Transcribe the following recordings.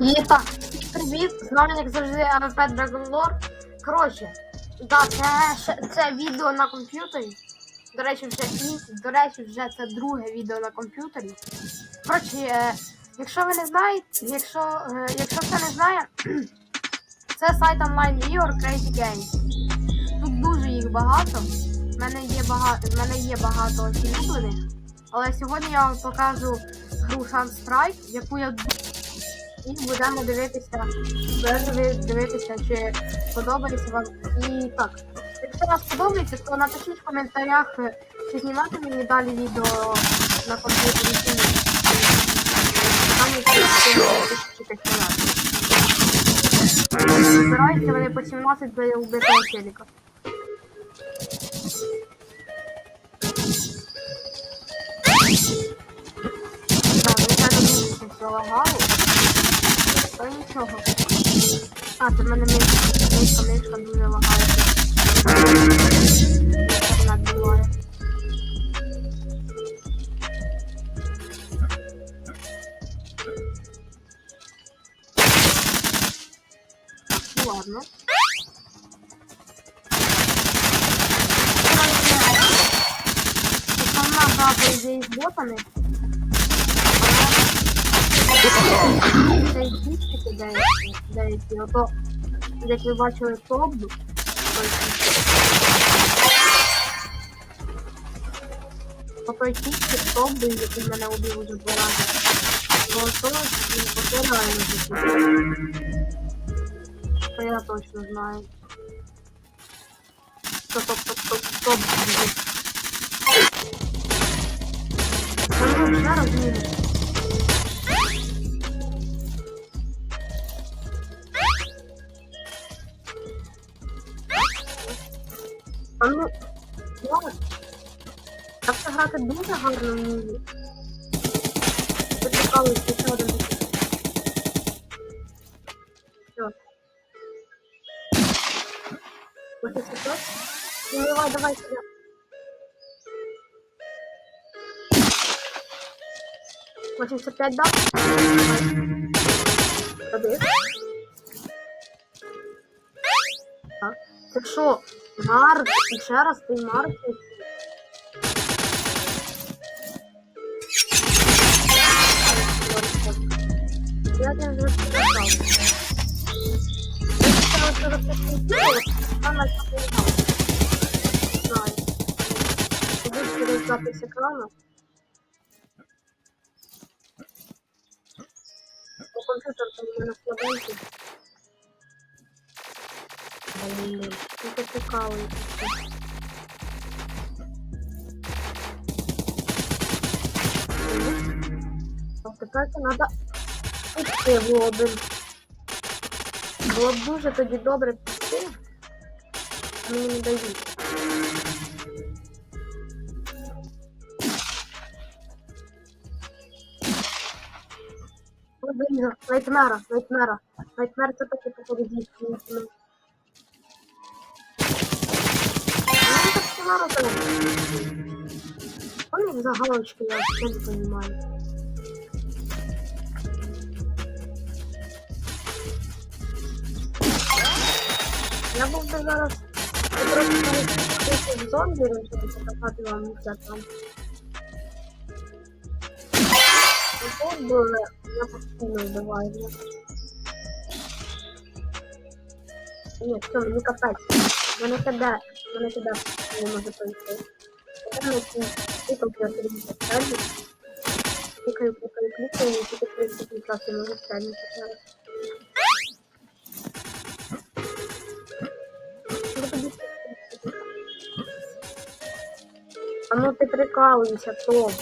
І так, привіт, з вами як завжди АВП Dragon Lore. Коротше, да, це, це відео на комп'ютері. До речі, вже і, до речі, вже це друге відео на комп'ютері. Коротше, е, якщо ви не знаєте, якщо, е, якщо хто не знає, це сайт онлайн ігор Crazy Games. Тут дуже їх багато. В мене є багато, в мене є багато улюблених. Але сьогодні я вам покажу гру Sunstrike, яку я і будемо дивитися, будемо дивитися, чи подобається вам. І так, якщо вам сподобається, то напишіть в коментарях, чи знімати мені далі відео на комп'ютері. Там є тисячі. Збираються вони по 17 для убитого челіка. Так, звичайно, дуже залагало. То нічого. А, це в мене мишка, мишка, дуже лагається. Ну ладно. Основна гра, по. Це дітки деякі, деякі, ото, як ви бачили тобу, Ото тільки тобу, який мене убив уже два рази. То він потеряє на. То я точно знаю. Стоп, стоп, стоп, А ну, я так це грати дуже гарно цікаво, що ще один. Все. Ось це все. Ну давай, давай сюди. Восемьдесят пять? Давай. Ходи. Так. Це що? Марк, ще раз ти Марк. Я тебе вже сказав. Я на знаю. Знаю. Будеш через запис екрану. Бо комп'ютер там у мене слабенький. Якось. А тепер це треба піти в один. Було б дуже тоді добре піти. Мені не дають. Найтмера, Найтмера. Найтмер це таке походить. Ну, так сценару там. Он за галочки, я вообще не понимаю. Я був би зараз я просто не в зомбі, щоб показати вам все там. І тут би я постійно вбиваю. Ні, все, мені капець. Мене тебе, мене тебе не може пройти. Тепер на цій клікав, я перейду справді. Клікаю, клікаю, клікаю, і тільки 30 часу можу справді зараз. А ну ти прикалуєшся, Том.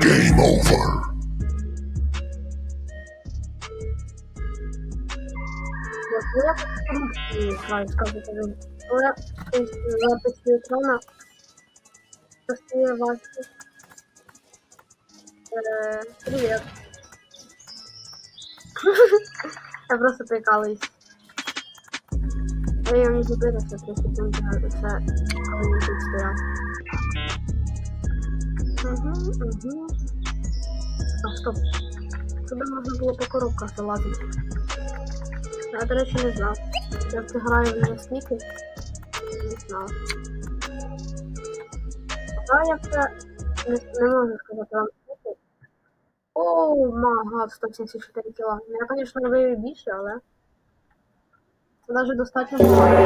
Game over. записи экрана простые ваши. Э, привет. Я просто прикалуюсь. Я його не зупинився, 3 секунди, це коли-небудь стояв. Мгм. Угу. А, стоп. Сюди можна було по коробках залазити. Я, до речі, не знав. Я в граю вже скільки. Не знав. А я це не, не можу сказати вам скільки. О, мага, 174 кіла. Я, звісно, вивів більше, але це навіть достатньо багато.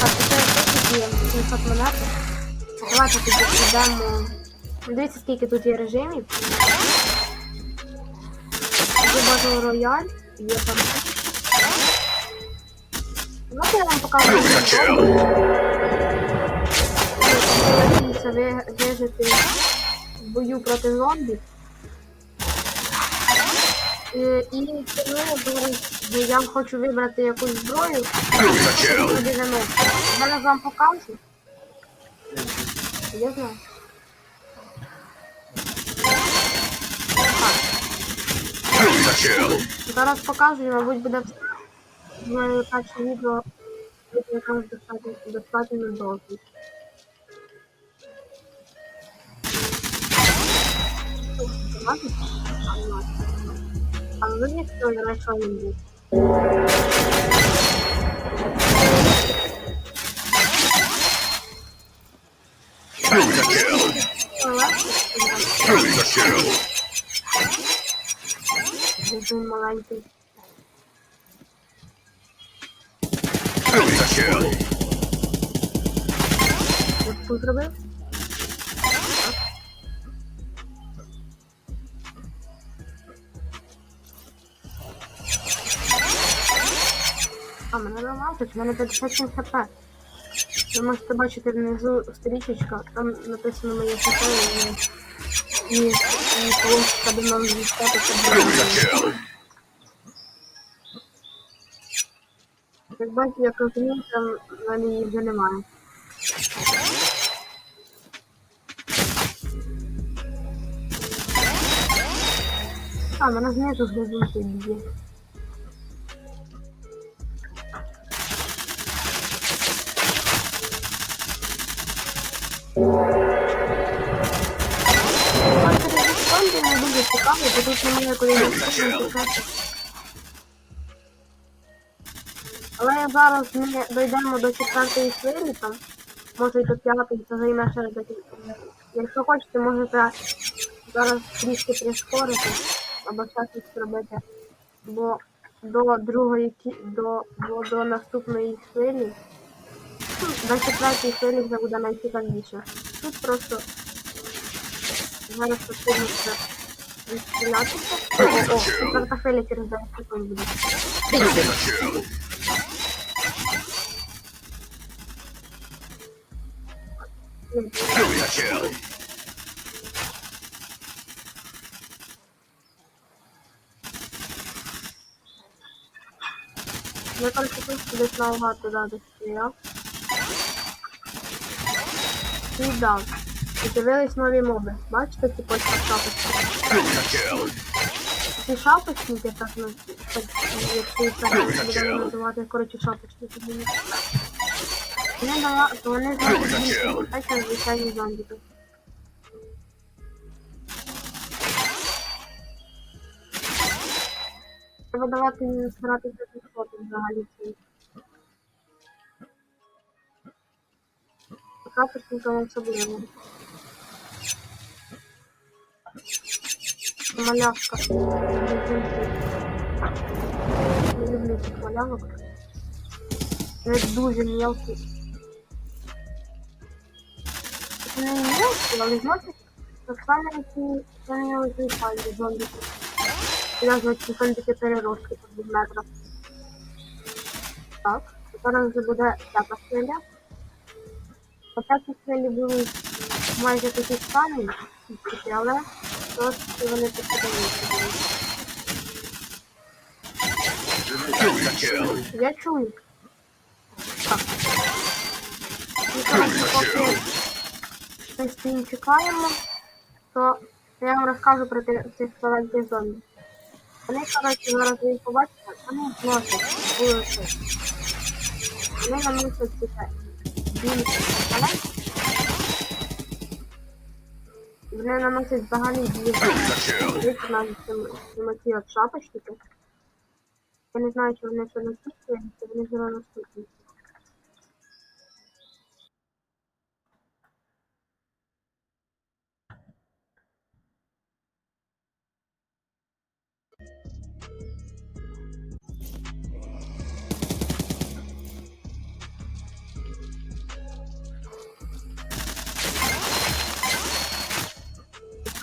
Так, це я тут є 700 монет. Давайте тоді підемо. Дивіться, скільки тут є режимів. Є Battle Royale, є там. Ну, я вам покажу. Вижити в бою проти зомбі. Е, І тому я я хочу вибрати якусь зброю. Замовити. Зараз вам покажу. Я знаю. Зараз покажу, і, мабуть, буде перше відео, яке достатньо, достатньо довге. А ви що я знайшов він був? Він маленький. Тут зробив? А, мене ламатить, в мене 57 хп. Ви можете бачити внизу стрічечка, там написано моє хп і, і, і полосочка до мною зістатися. Як бачите, як розумію, там в мене її вже немає. А, мене знизу глибинки б'є. Зомбі не дуже цікавий, бо тут немає куди не Але зараз ми дійдемо до четвертої хвилі, там, може і до п'ятої, це займе ще декілька. Якщо хочете, можете зараз трішки прискорити або щось зробити. Бо до другої до, до, до наступної хвилі, до четвертої хвилі вже буде найцікавіше. Тут просто зараз потрібно відстрілятися. О, о, четверта хвиля через 10 секунд буде. Я только тут десь наугад з'явились нові моби. Бачите, ці польські шапочки? Ці шапочники, так, ну, так будемо називати, коротше, не- Вони дала, то вони знають звичайні зомбіки. Треба давати їм старатися підходити взагалі цей. Шапочника вам особливо. Малявка. Не люблю цих малявок. Вони дуже мелкі. Це не мелкі, але знаєте, так само, як і вони оці пальці зомбіки. Зв'язують ці зомбіки переростки по 2 метра. Так, зараз вже буде п'ята хвиля. По п'ятій хвилі будуть майже такі самі, але трошки вони підпадаються. Я чую. Так. Ми стоїм чекаємо, то я вам розкажу про цих маленьких зомбі. Вони, коротше, зараз ви їх побачите, вони носять вулиці. Вони наносять таке більше маленькі. Вони наносять взагалі дві Дивіться навіть ці от шапочки. Я не знаю, чи вони ще наступні, чи вони вже наступні.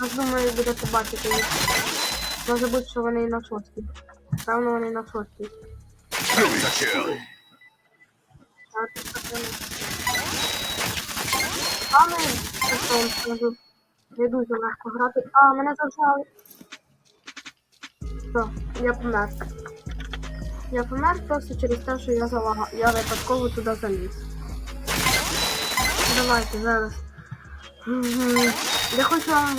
Я думаю, будете бачити їх. Може бути, що вони і на шостій. Певно, вони на шостій. Саме, скажу, не дуже легко грати. А, мене зажали. Все, я помер. Я помер просто через те, що я залага. Я випадково туди заліз. Давайте зараз. Я хочу вам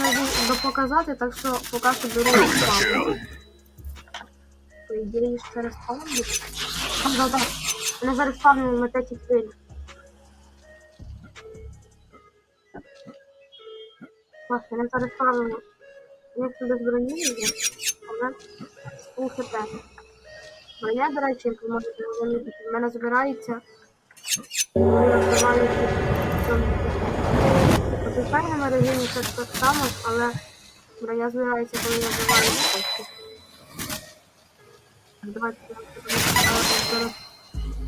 показати, так що поки що беру спам. Респаун буде. А, да, да. Мене зараз спавнили на п'ятій хвилі. Так, мене зараз спавнили. Я сюди з броні є, але фул хп. Броня, до речі, як ви можете замітити, в мене збирається. коли у звичайному режимі це так само, але броня збирається, коли я вбиваю кошти. Давайте зараз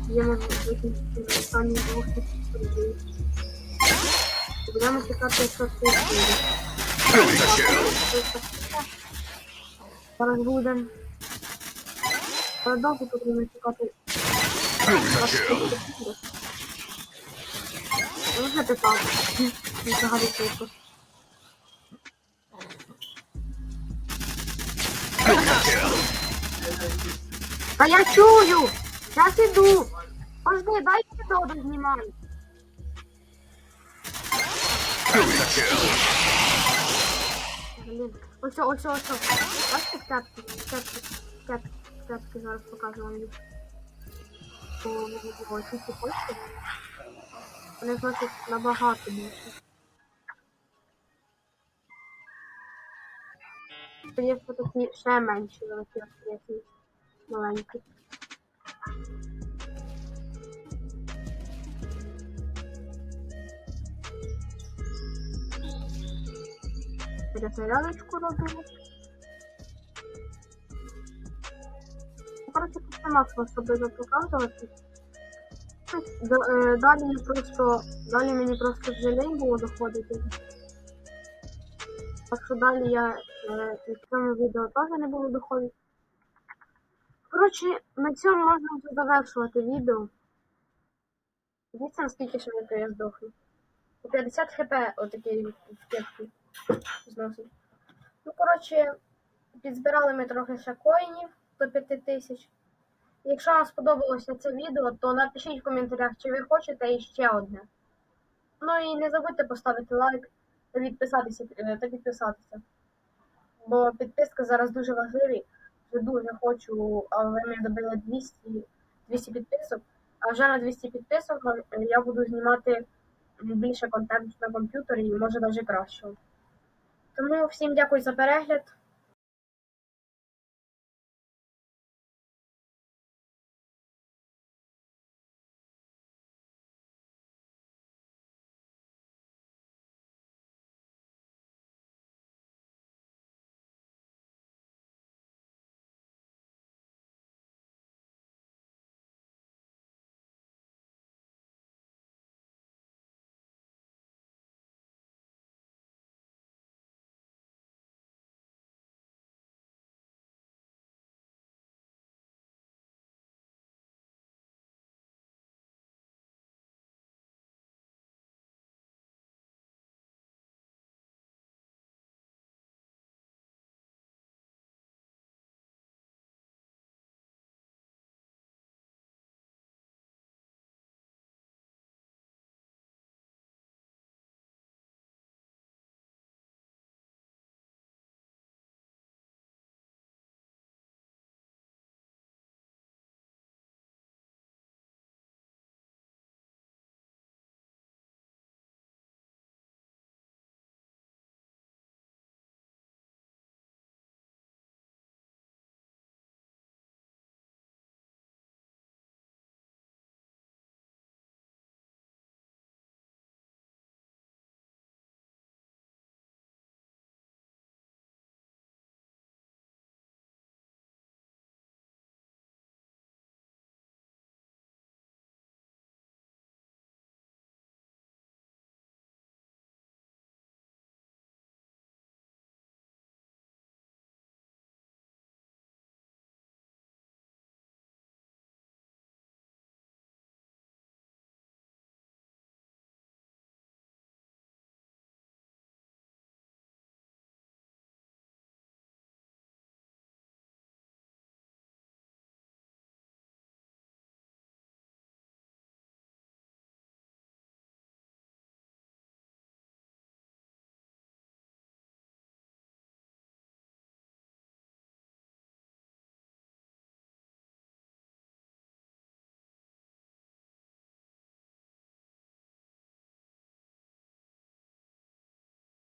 є можливість викинути останні двох тисяч рублів. Будемо чекати, що це. Зараз буде. Але довго потрібно чекати. Питав. Не взагалі швидко. Та я чую! Зараз іду! Пожди, дай підоду знімаю. Блін. Ось, ось, ось, ось. Бачите кепки? Кепки, кепки, кепки зараз покажу вам. О, ось ці хочете? Вони значить набагато більше. Звісно, такі ще менші великі які маленькі. Перезарядочку робимо. Коротше, тут нема що особливо показувати. Д- е, Далі я просто далі мені просто вже лень було доходити. Так що далі я е, в цьому відео теж не буду доходити. Коротше, на цьому можна вже завершувати відео. Дивіться, наскільки швидко я здохну. По 50 хп отакий в кепці зносить. Ну, коротше, підзбирали ми трохи ще коїнів до 5 тисяч. Якщо вам сподобалося це відео, то напишіть в коментарях, чи ви хочете іще одне. Ну і не забудьте поставити лайк та підписатися, е, та підписатися. Бо підписка зараз дуже важливі. Я дуже хочу, але ми добили 200, 200 підписок. А вже на 200 підписок е, я буду знімати більше контенту на комп'ютері і може навіть кращого. Тому всім дякую за перегляд.